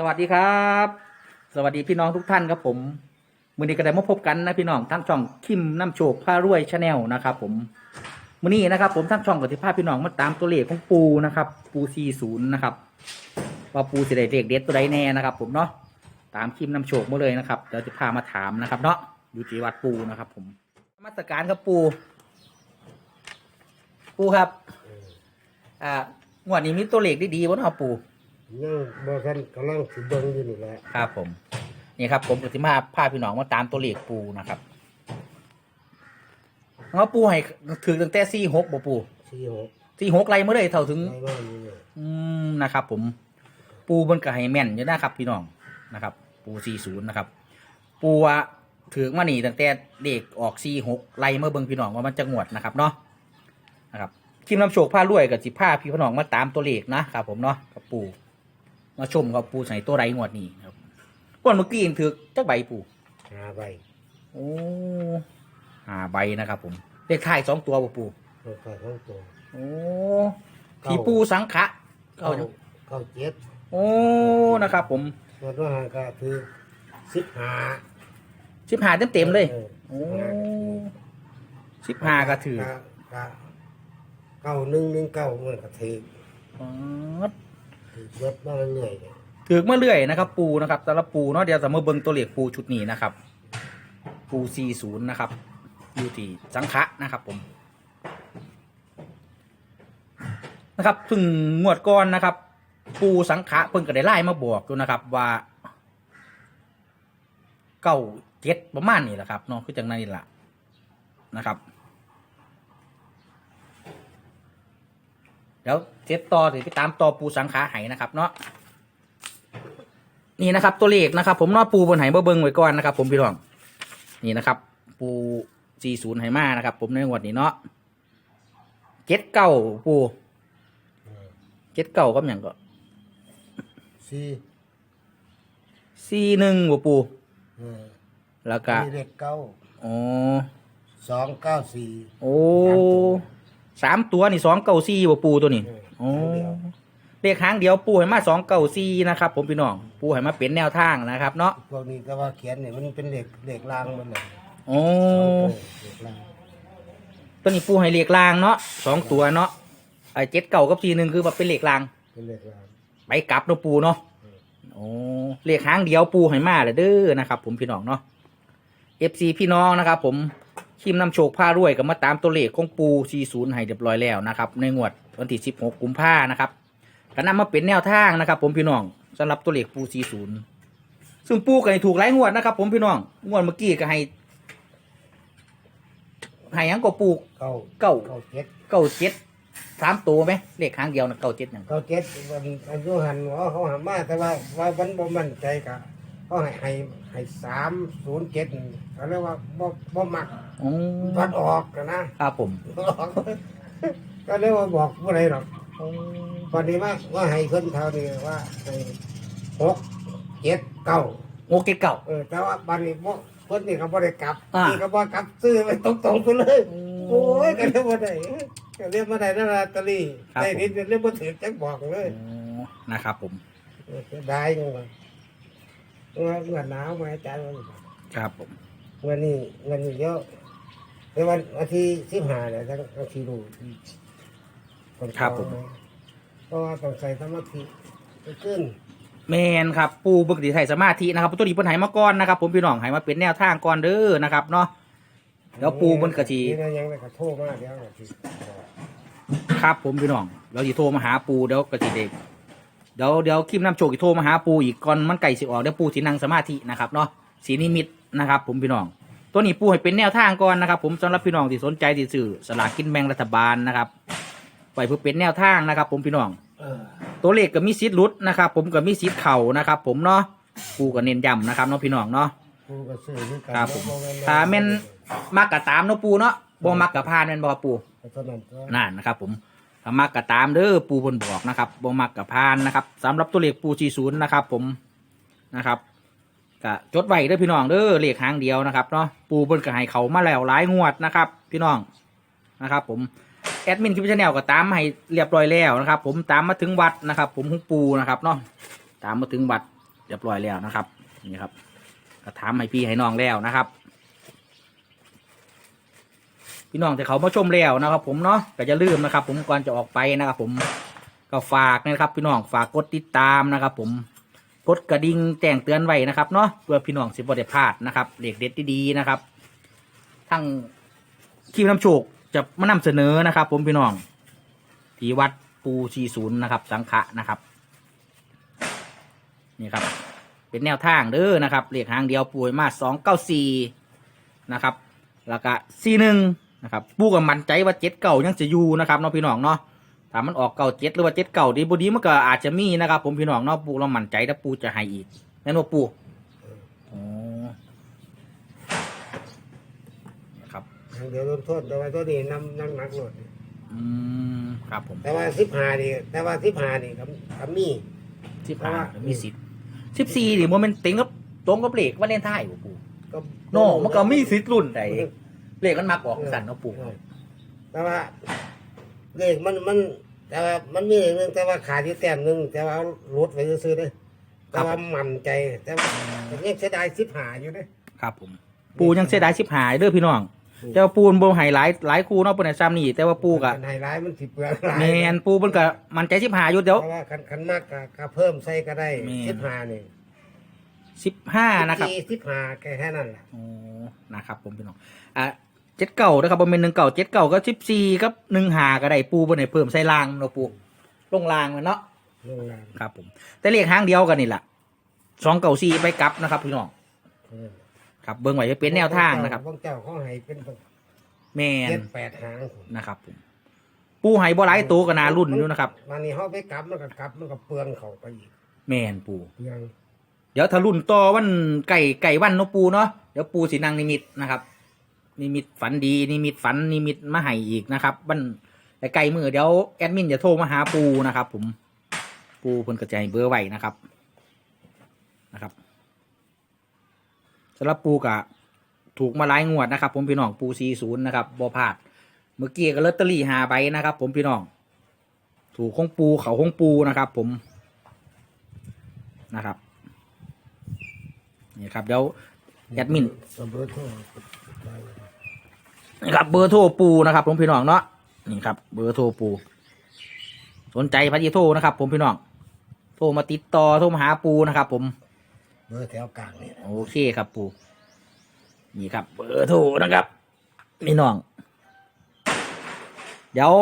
สวัสดีครับ สวัสดีพี่น้องทุกท่านครับผมมือนี้ก็ได้มาพบกันนะพี่น้องทั้งช่องคิมน้ำโชคพารวยชาแนลนะครับผมมือนี้นะครับ ผมทั้งช่องกับที่พาพี่น้องมาตามตัวเลขของปูนะครับ ปู40นะครับว่าปูสิได้เลขเด็ดตัวใดแน่นะครับ ผมเนาะตามคิมน้ำโชคมาเลยนะครับเดี๋ยวจะพามาถามนะครับ เนาะอยู่ที่วัดปูนะครับ ผมมาตรการครับปู ปูครับ อ่างวดนี้มีตัวเลขดีๆวะเนาะปู ยังบ่ทันกำลังสิเบิ่งอยู่นี่แหละครับผม นี่ครับ ผมกับที่มาพาพี่น้องมาตามตัวเลขปูนะครับเงาปูให้ถือตั้งแต่สี่หกบ่ปูสี่หกสี่หกไรเมื่อไรเท่าถึงในบ้านนี่เนี่ยอืมนะครับ ผม ปูมันก็ให้แม่นอยู่นะครับ พี่น้องนะครับ ปูสี่ศูนย์นะครับ ปูว่าถือมานี่ตั้งแต่เด็กออกสี่หกไล่เมื่อเบิ่งพี่น้องว่ามันจะงวดนะครับเนาะนะครับคิมน้ำโชคผ้ารวยกับสิผ้าพี่พี่น้องมาตามตัวเลขนะครับผมเนาะกับปู มาชมกับปูใส่ตัวไรงวดนี้ครับก่อนเมื่อกี้เองถือจักใบปูหาใบโอ้หาใบนะครับผมเลขท้ายสองตัวปูปูตัวไก่ของตัวโอ้ที่ปูสังขะเก้าเอาเก้าเจ็ดโอ้นะครับ ผมตัวตัวหางก็คือสิบหาสิบหาเต็มเต็มๆเลยออโอ้สิบห้าก็ถือก็ก็เก้าหนึ่งหนึ่งเก้ามันก็ถือ ถือเบิดมาเรื่อยๆเนี่ยถือมาเรื่อยนะครับ ปูนะครับแต่ละปูเนาะเดี๋ยวจะมาเบิ่งตัวเลขปูชุดนี้นะครับ ปูสี่ศูนย์นะครับอยู่ที่สังขะนะครับผมนะครับถึงงวดก่อนนะครับ ปูสังขะเพิ่งก็ได้ไล่มาบอกอยู่นะครับว่าเก้าเจ็ดประมาณนี้แหละครับเนาะคือจังนั้นนี่แหละนะครับ ดี๋ยวเจ็ดต่อถึงไปตามต่อปูสังขาไหนะครับ เนาะนี่นะครับ ตัวเลขนะครับ ผมเนาะปูบนไหมาเบิ้งไว้ก่อนนะครับ ผมพี่น้อง นี่นะครับ ปูสี่ศูนย์ไหมานะครับ ผมในงวดนี้เนาะเจ็ดเก้าปูเออเจ็ดเก้าก็อย่างก็สี่สี่หนึ่งบ่ปูเออแล้วก็มีเลขเก้าอ๋อสองเก้าสี่โอ้ สามตัวนี่สองเก้าสี่บ่ปูตัวนี้เออโอ้หางเดียวเลขหางเดียวปูให้มาสองเก้าสี่นะครับผมพี่น้องปูให้มาเป็นแนวทางนะครับ เนาะพวกนี้ก็ว่าเขียนเนี่ยมันเป็นเลขเลขลางหมันเลยโอ้เลขลางตัวนี้ปูให้เลขลางเนาะสองตัวเนาะไอ้เจ็ดเก่ากับสี่หนึ่งคือว่าเป็นเลขลางเป็นเลขลางไปกลับเนาะปูเนาะโอ้เลขหางเดียวปูให้มาเลยเด้อนะครับ ผมพี่น้องเนาะเอฟซีพี่น้องนะครับ ผม คิมนำโชคผ้ารวยก็มาตามตัวเลขของปูสี่ศูนย์ให้เรียบร้อยแล้วนะครับ ในงวดวันที่สิบหกกุมภานะครับก็นำมาเป็นแนวทางนะครับ ผมพี่น้องสำหรับตัวเลขปูสี่ศูนย์ซึ่งปูก็ให้ถูกหลายงวดนะครับ ผมพี่น้องงวดเมื่อกี้ก็ให้ให้หยังก็ปูเก้าเก้าเก้าเจ็ดเก้าเจ็ดสามตัวไหมเลขครั้งเดียวนะเก้าเจ็ดหนึ่งเก้าเจ็ดวันอายุหันว่าเขาหามาแต่ว่าว่าวันบ่มั่นใจกะ เขาให้ให้ให้สามศูนย์เจ็ดเขาเรียกว่าบ่บ่มักอืมวัดออกกันนะครับผมก็เรียกว่าบอกบ่ได้หรอกวันนี้ว่าว่าให้คนเท่านี้ว่าให้หกเจ็ดเก้าโอเคเก่า เออแต่ว่าบันนี้บ่คนนี้ก็บ่ได้กลับอ่า นี่นี่ก็บ่กลับซื้อไปตรงๆไปเลย โอ้ยก็เรียกว่าได้ก็เรียกว่าได้นั่นลอตเตอรี่ครับได้ผมนิดเรียกว่าถือจักบอกเลย อ๋อนะครับผมเออได้ยังไง เงินเงินหนาวมาอาจารย์ว่าครับผมเงินนี่เงินนี่เยอะในวันวันที่สิบห้าเนี่ยทั้งวันที่รู้คนครับผมเพราะว่าต้องใส่สมาธิไปขึ้นแมนครับปูบึกดีไทยสมาธินะครับตัวนี้เพิ่นไหมาก่อนนะครับ ผมพี่น้องไหมาเป็นแนวทางก่อนเด้อนะครับเนาะแล้วปูมันกะทีนี่นะยังไม่กระโทษมากเดี๋ยวกะทีครับผมพี่น้องเราสิโทรมาหาปูเดี๋ยวกะทีเด็ก เดี๋ยวเดี๋ยวคลิปน้ำโชคสิโทรมาหาปูอีกก่อนมันไก่สิออกเดี๋ยวปูสินั่งสมาธินะครับเนาะสีนิมิตนะครับผมพี่น้อง ตัวนี้ปูให้เป็นแนวทางก่อนนะครับ ผมสำหรับพี่น้องที่สนใจที่ซื้อสลากกินแบ่งรัฐบาลนะครับไปเพื่อเป็นแนวทางนะครับ ผมพี่น้องเออตัวเลขก็มีสิทธิ์หลุดนะครับ ผมก็มีสิทธิ์เข่านะครับ ผมเนาะปูก็เน้นย้ำนะครับเนาะพี่น้องเนาะกูก็ซื้อด้วยกันครับผมบ่แถ้าแม่นมักกะตามเนาะปูเนาะบ่มักกะพานแม่นบ่ปูเท่านั้นก็นั่นนะครับผม ถ้ามักกะตามเด้อปูพนบอกนะครับบ่มักกะพานนะครับสำหรับตัวเลขปู40นนะครับ ผมนะครับก็จดไว้เด้อพี่น้องเด้อเลขหางเดียวนะครับเนาะปูพนก็ให้เขามาแล้วหลายงวดนะครับ พี่น้องนะครับ ผมแอดมินคลิปชาแนลก็ตามมาให้เรียบร้อยแล้วนะครับ ผมตามมาถึงวัดนะครับ ผมของปูนะครับเนาะตามมาถึงวัดเรียบร้อยแล้วนะครับนี่ครับก็ถามให้พี่ให้น้องแล้วนะครับ พี่น้องที่เขามาชมแล้วนะครับ ผมเนาะก็จะลืมนะครับ ผมก่อนจะออกไปนะครับ ผมก็ฝากนะครับ พี่น้องฝากกดติดตามนะครับ ผมกดกระดิ่งแจ้งเตือนไว้นะครับเนาะเพื่อพี่น้องสิบได้พลาดนะครับเด็กเด็ดดีๆนะครับทั้งคีมน้ำโชคจะมานำเสนอนะครับ ผมพี่น้องที่วัดปูชีศูนย์นะครับ สังขะนะครับนี่ครับ เป็นแนวทางเด้อนะครับเลขหางเดียวปูให้มาสองเก้าสี่นะครับ แล้วก็สี่หนึ่ง นะครับปูกับมันใจว่าเจ็ดเก่ายังจะอยู่นะครับเนาะพี่น้องเนาะถ้ามันออกเก่าเจ็ดหรือว่าเจ็ดเก่าดีบดีมันก็อาจจะมีนะครับผมพี่น้องเนาะปูเรามันใจถ้าปูจะให้อีกแน่นว่าปูอ๋อนะครับทางเดียวโดนโทษแต่ว่าตัวนี้น้ำน้ำหนักหมดอืมครับผม แต่ว่าสิบห้านี่แต่ว่าสิบห้านี่ก็ก็มีสิบเพราะห้าว่ามีสิทธิ์สิบสี่นี่โมเมนต์ติงกับตรงกับเลขว่าเล่นท้ายบ่ปูก็โน่มันก็มีสิทธิ์รุ่นใด เลขมันมากออกสั่นเนาะปูแต่ว่าเลขมันมัน แต่ว่ามันมีอย่างหนึงแต่ว่าขาดอยู่แต้มหนึงแต่ว่าเอาลดไว้ซื้อๆเด้อแต่ว่ามันใจแต่ว่าแต่ยังเสียดายสิบห้าอยู่เด้อ ครับผม ปูยังเสียดายชิบหายเด้อพี่น้องแต่ว่าปูนบ่ใหายหลายหลายคู่เนาะปนไหนซ้ำนี่แต่ว่าปูกะคันไฮไลท์มันสิเปลืองหลายแมนปูมันก็มันใจชิบหายอยู่เดี๋ยว เพราะว่าคันคันมากก็ก็เพิ่มใส่ก็ได้แม่น สิบห้านี่สิบห้านะครับ สิบห้าแค่แค่นั้นแหละโอ้นะครับผมพี่น้องอะ เจ็ดเก่านะครับบนเป็นหนึ่งเก่าเจ็ดเก่าก็สิบสี่กับหนึ่งหาก็ได้ปูบนไหนเพิ่มใส่ลางเนาะปูลงลางมันเนาะโรงงานครับผม แต่เลขห้างเดียวกันนี่แหละสองเก่าสี่ไปกลับนะครับพี่น้องเออครับเบิ้งไว้จะเป็นแนวทางนะครับบางเจ้าเขาให้เป็นแมนเจ็ดแปดหางนะครับผมปูไห้บ่หลายตัวก็นารุ่นอยู่นะครับมันนี่เขาไปกลับมันก็กลับมันก็เปลืองเขาไปอีกแมนปูเปลืองเดี๋ยวถ้ารุ่นต่อวันไก่ไก่วันเนาะปูเนาะเดี๋ยวปูสีนางนิมิตนะครับ นิมิตฝันดีนิมิตฝันนิมิตมาให้อีกนะครับวันไก่มือเดี๋ยวแอดมินจะโทรมาหาปูนะครับ ผมปูเพิ่นกระจายเบอร์ไว้นะครับนะครับสำหรับปูกะถูกมาหลายงวดนะครับ ผมพี่น้องปูซีศูนย์นะครับบอพลาดเมื่อกี้ก็ลอตเตอรี่หาใบนะครับ ผมพี่น้องถูกของปูเขาของปูนะครับ ผมนะครับนี่ครับเดี๋ยวแอดมิน นี่ครับเบอร์โทรปูนะครับ ผมพี่น้องเนาะนี่ครับ เบอร์โทรปู สนใจพัทโทรนะครับ ผมพี่น้องโทรมาติดต่อโทรมาหาปูนะครับ ผม เบอร์แถวกลางนี่โอเคครับปูนี่ครับ เบอร์โทรนะครับพี่น้อง เดี๋ยว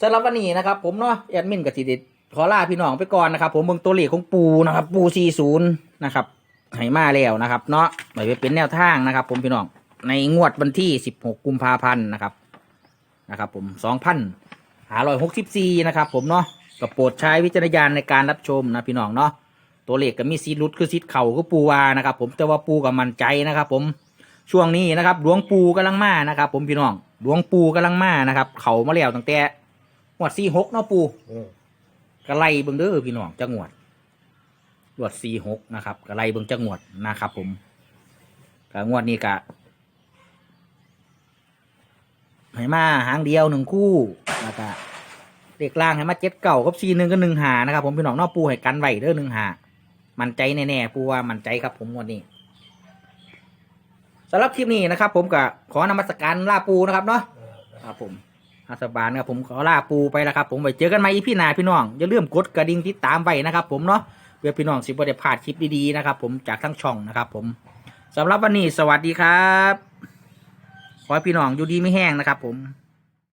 สำหรับวันนี้นะครับ ผมเนาะแอดมินกับทีเด็ดขอลาพี่น้องไปก่อนนะครับ ผมเบิ่งตัวเลขของปูนะครับ ปู40นะครับให้มาแล้วนะครับ เนาะไว้เป็นแนวทางนะครับ ผมพี่น้อง ในงวดวันที่ 16 กุมภาพันธ์นะครับนะครับ ผม2,564นะครับ ผมเนาะก็โปรดใช้วิจารณญาณในการรับชมนะพี่น้องเนาะตัวเลขก็มีซีรุดคือซีดเข่าก็ปูวานะครับ ผมแต่ว่าปูกับมันใจนะครับ ผมช่วงนี้นะครับหลวงปูกำลังมานะครับ ผมพี่น้องหลวงปูกำลังมานะครับ เขามาแล้วตั้งแต่งวดสี่หกเนาะปูเออกระไลเบิงเด้อพี่น้องจังหวัดงวดสี่หกนะครับกระไลเบิงจังหวัดนะครับ ผมกะงวดนี้กะ ให้มาหางเดียวหนึ่งคู่แล้วก็เด็กล่างให้มาเจ็ดเก่ากับซีหนึ่งก็หนึ่งหานะครับ ผมพี่น้องนอกปูให้กันไว้เด้อหนึ่งหามั่นใจแน่ๆปูว่ามั่นใจครับ ผมวันนี้สำหรับคลิปนี้นะครับ ผมก็ขอนมัสการลาปูนะครับเนาะครับผมอาสบานครับผมขอลาปูไปแล้วครับ ผมไปเจอกันใหม่อีพี่นาพี่น้องอย่าลืมกดกระดิ่งติดตามไว้นะครับ ผมเนาะเพื่อพี่น้องสิบได้พลาดคลิปดีๆนะครับ ผมจากทั้งช่องนะครับ ผมสำหรับวันนี้สวัสดีครับ ขอให้พี่น้องอยู่ดีไม่แห้งนะครับผม